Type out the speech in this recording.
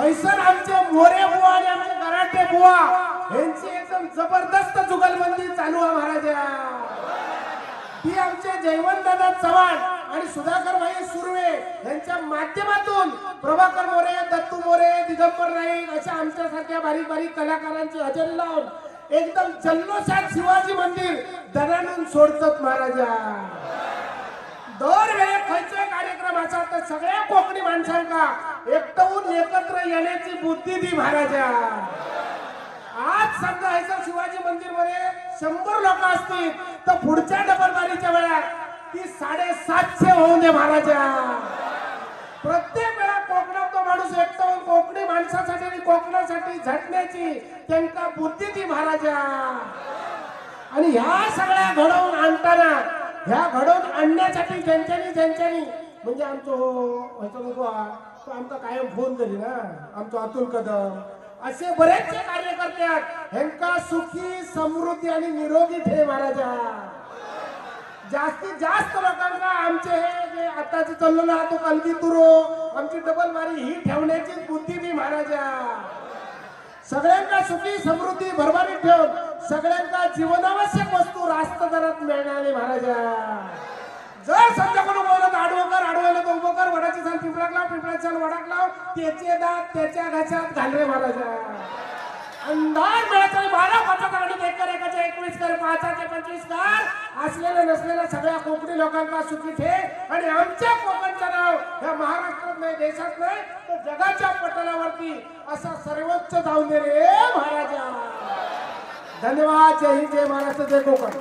हैसर आमचे मोरे बुवा आणि आमचे कराटे बुवा यांची एकदम जबरदस्त जुगलबंदी चालू आहे महाराजा. ती आमचे जयवंतदादा चव्हाण आणि सुधाकर भाई सुर्वे यांच्या माध्यमातून प्रभाकर मोरे दत्तू मोरे दिगंबर नाईक अशा आमच्यासारख्या बारीक बारीक कलाकारांची हजेरी लावून एकदम जल्लोषात शिवाजी मंदिर दणानून सोडतात महाराजा. दर वेळे खयचे कार्यक्रम असा तर सगळ्या कोणी माणसांना एकटवून एकत्र येण्याची बुद्धी दी महाराजा. आज समजा शिवाजी मंदिरमध्ये शंभर लोक असतील तर पुढच्या डबल बारीच्या वेळात ती साडेसातशे होऊन दे महाराजा. प्रत्येक वेळा कोकणात तो माणूस एकटवून कोकणी माणसासाठी आणि कोकणासाठी झटण्याची त्यांना बुद्धी ती महाराजा. आणि ह्या सगळ्या घडवून आणताना ह्या घडवून आणण्यासाठी ज्यांच्यानी ज्यांच्यानी म्हणजे आमचं हो व्हायचं नको तो आमचा कायम फोन करी ना आमचं अतुल कदम असे बरेचसे कार्यकर्ते आहेत. ह्यांका सुखी समृद्धी आणि निरोगी ठेव महाराजा. जास्तीत जास्त लोकांना आमचे हे जे आताचे चाललो हा तो कलगी तुरो आमची डबल मारी ही ठेवण्याची बुद्धी मी महाराजा. सगळ्यांना सुखी समृद्धी भरभरीत ठेवून सगळ्यांना जीवनावश्यक वस्तू रास्त दरात मिळणारे महाराजा. पिंपळाक लाव पिंपळाची वडाक लाव त्याचे दात त्याच्या घशात घालवे महाराजा. अंधार मिळायचा बारा पाचाचा आणि एक एकाचे एकवीस कर पाचाचे पंचवीस कर. असलेल्या नसलेल्या सगळ्या कोकणी लोकांना सुखी ठे. आणि आमच्या कोकणचं नाव ह्या महाराष्ट्रात नाही देशात नाही तर जगाच्या पटलावरती असा सर्वोच्च जाऊन दे रे महाराजा. धन्यवाद. जय हिंद जय महाराष्ट्र जय कोकण.